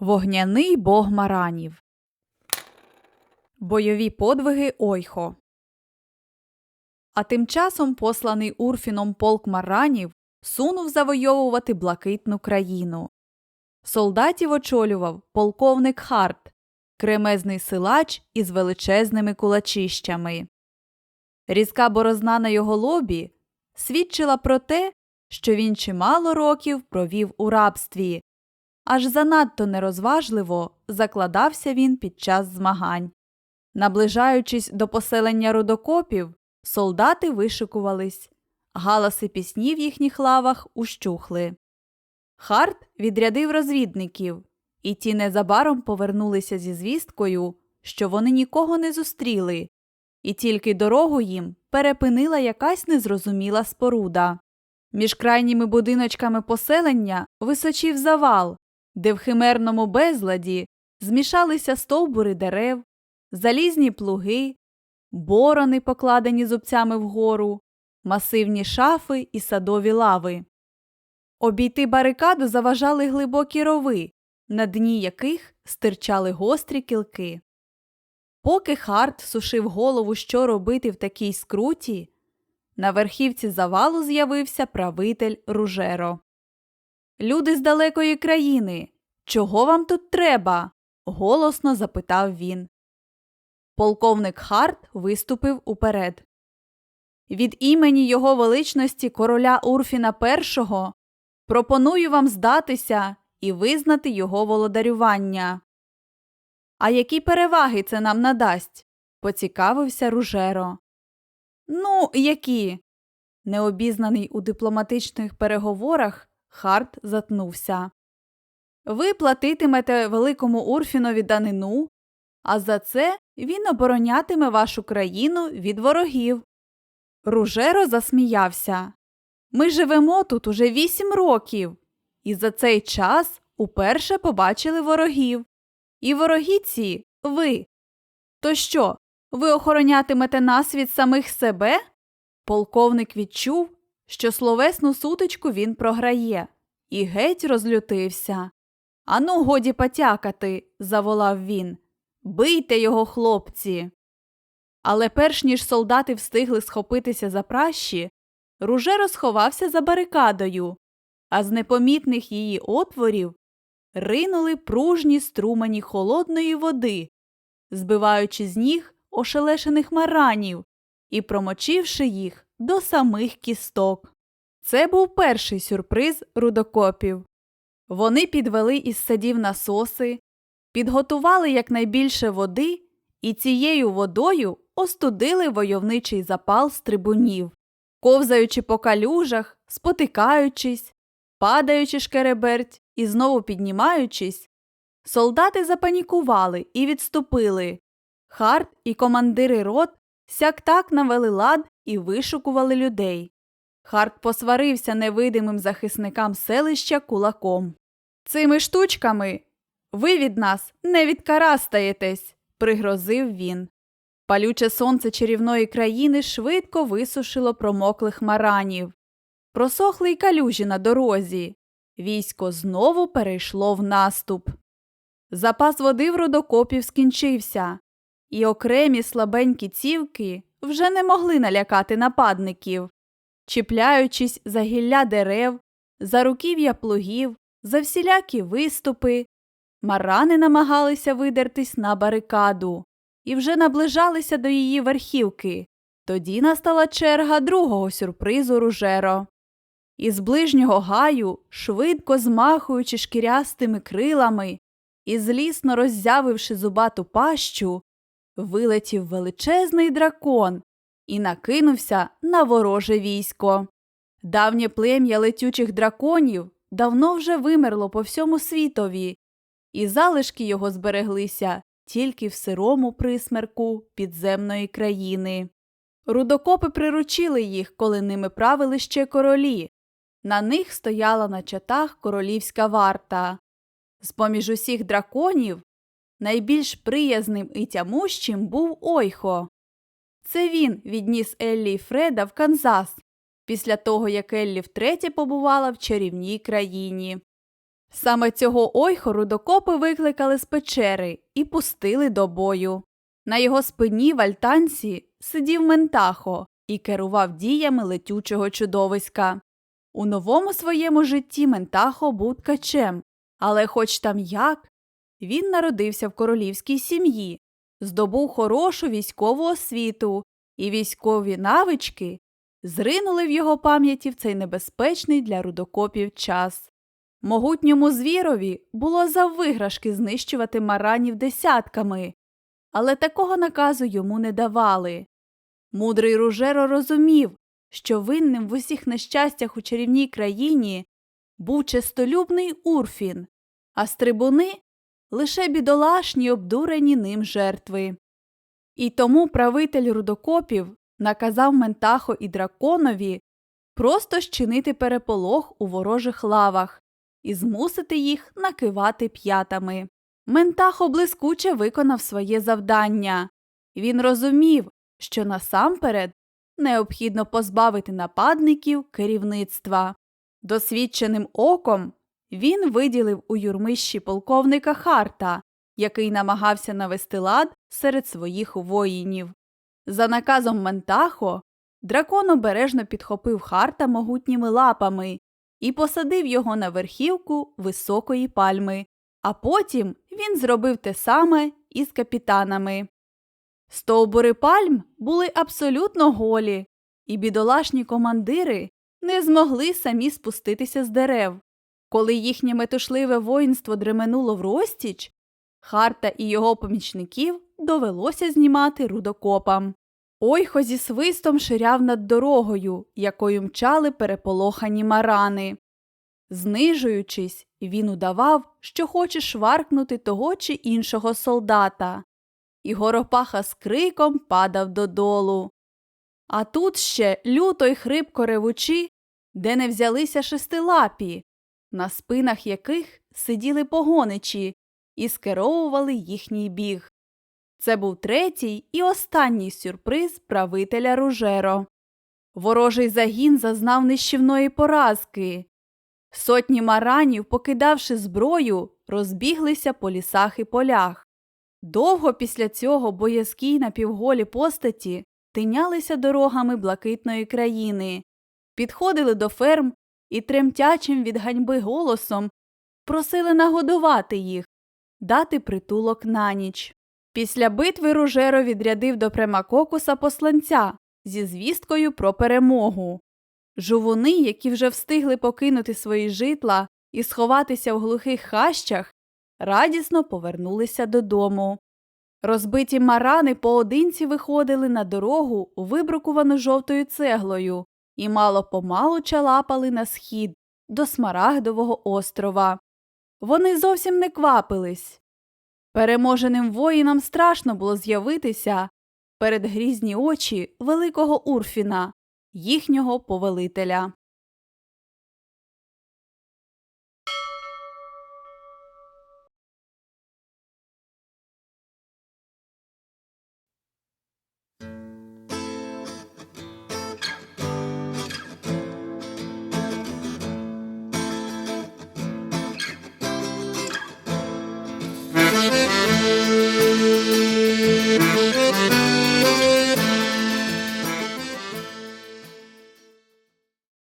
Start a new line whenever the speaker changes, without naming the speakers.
Вогняний бог маранів. Бойові подвиги Ойхо. А тим часом посланий Урфіном полк маранів сунув завойовувати блакитну країну. Солдатів очолював полковник Харт, кремезний силач із величезними кулачищами. Різка борозна на його лобі свідчила про те, що він чимало років провів у рабстві. Аж занадто нерозважливо закладався він під час змагань. Наближаючись до поселення рудокопів, солдати вишикувались, галаси пісні в їхніх лавах ущухли. Харт відрядив розвідників, і ті незабаром повернулися зі звісткою, що вони нікого не зустріли, і тільки дорогу їм перепинила якась незрозуміла споруда. Між крайніми будиночками поселення височив завал, де в химерному безладі змішалися стовбури дерев, залізні плуги, борони, покладені зубцями вгору, масивні шафи і садові лави. Обійти барикаду заважали глибокі рови, на дні яких стирчали гострі кілки. Поки Харт сушив голову, що робити в такій скруті, на верхівці завалу з'явився правитель Ружеро. Люди з далекої країни, чого вам тут треба? голосно запитав він. Полковник Харт виступив уперед. Від імені його величності короля Урфіна І пропоную вам здатися і визнати його володарювання. А які переваги це нам надасть? поцікавився Ружеро. Ну, які? Необізнаний у дипломатичних переговорах, Харт затнувся. Ви платитимете великому Урфінові данину, а за це він оборонятиме вашу країну від ворогів. Ружеро засміявся. Ми живемо тут уже вісім років, і за цей час уперше побачили ворогів. І вороги ці ви. То що, ви охоронятимете нас від самих себе? Полковник відчув, що словесну сутичку він програє, і геть розлютився. Ану, годі потякати, заволав він. Бийте його, хлопці. Але перш ніж солдати встигли схопитися за пращі, Ружеро сховався за барикадою, а з непомітних її отворів ринули пружні струмені холодної води, збиваючи з ніг ошелешених маранів і промочивши їх до самих кісток. Це був перший сюрприз рудокопів. Вони підвели із садів насоси, підготували якнайбільше води і цією водою остудили войовничий запал з трибунів, ковзаючи по калюжах, спотикаючись, падаючи шкереберть і знову піднімаючись, солдати запанікували і відступили. Харт і командири рот сяк так навели лад і вишукували людей. Харт посварився невидимим захисникам селища кулаком. Цими штучками ви від нас не відкарастаєтесь, пригрозив він. Палюче сонце чарівної країни швидко висушило промоклих маранів. Просохли й калюжі на дорозі. Військо знову перейшло в наступ. Запас води в рудокопів скінчився, і окремі слабенькі цівки вже не могли налякати нападників. Чіпляючись за гілля дерев, за руків'я плугів, за всілякі виступи, марани намагалися видертись на барикаду і вже наближалися до її верхівки. Тоді настала черга другого сюрпризу Ружеро. Із ближнього гаю, швидко змахуючи шкірястими крилами і злісно роззявивши зубату пащу, вилетів величезний дракон і накинувся на вороже військо. Давнє плем'я летючих драконів давно вже вимерло по всьому світові, і залишки його збереглися тільки в сирому присмерку підземної країни. Рудокопи приручили їх, коли ними правили ще королі. На них стояла на чатах королівська варта. З поміж усіх драконів найбільш приязним і тямущим був Ойхо. Це він відніс Еллі і Фреда в Канзас після того, як Еллі втретє побувала в чарівній країні. Саме цього ойхо рудокопи викликали з печери і пустили до бою. На його спині в альтанці сидів Ментахо і керував діями летючого чудовиська. У новому своєму житті Ментахо був ткачем, але хоч там як, він народився в королівській сім'ї, здобув хорошу військову освіту, і військові навички зринули в його пам'яті в цей небезпечний для рудокопів час. Могутньому звірові було заввиграшки знищувати маранів десятками, але такого наказу йому не давали. Мудрий Ружеро розумів, що винним в усіх нещастях у чарівній країні був честолюбний Урфін, а стрибуни лише бідолашні обдурені ним жертви. І тому правитель рудокопів наказав Ментахо і драконові просто щинити переполох у ворожих лавах і змусити їх накивати п'ятами. Ментахо блискуче виконав своє завдання. Він розумів, що насамперед необхідно позбавити нападників керівництва. Досвідченим оком він виділив у юрмищі полковника Харта, який намагався навести лад серед своїх воїнів. За наказом Ментахо дракон обережно підхопив Харта могутніми лапами і посадив його на верхівку високої пальми, а потім він зробив те саме із капітанами. Стовбури пальм були абсолютно голі, і бідолашні командири не змогли самі спуститися з дерев. Коли їхнє метушливе воїнство дременуло в розтіч, Харта і його помічників довелося знімати рудокопам. Ойхо зі свистом ширяв над дорогою, якою мчали переполохані марани. Знижуючись, він удавав, що хоче шваркнути того чи іншого солдата, і горопаха з криком падав додолу. А тут ще люто й хрипко ревучи, де не взялися шестилапі, на спинах яких сиділи погоничі і скеровували їхній біг. Це був третій і останній сюрприз правителя Ружеро. Ворожий загін зазнав нищівної поразки. Сотні маранів, покидавши зброю, розбіглися по лісах і полях. Довго після цього боязкі напівголі постаті тинялися дорогами блакитної країни, підходили до ферм і тремтячим від ганьби голосом просили нагодувати їх, дати притулок на ніч. Після битви Ружеро відрядив до Премакокуса посланця зі звісткою про перемогу. Жувуни, які вже встигли покинути свої житла і сховатися в глухих хащах, радісно повернулися додому. Розбиті марани поодинці виходили на дорогу, вибрукувану жовтою цеглою, і мало помалу чалапали на схід до Смарагдового острова. Вони зовсім не квапились. Переможеним воїнам страшно було з'явитися перед грізні очі великого Урфіна, їхнього повелителя.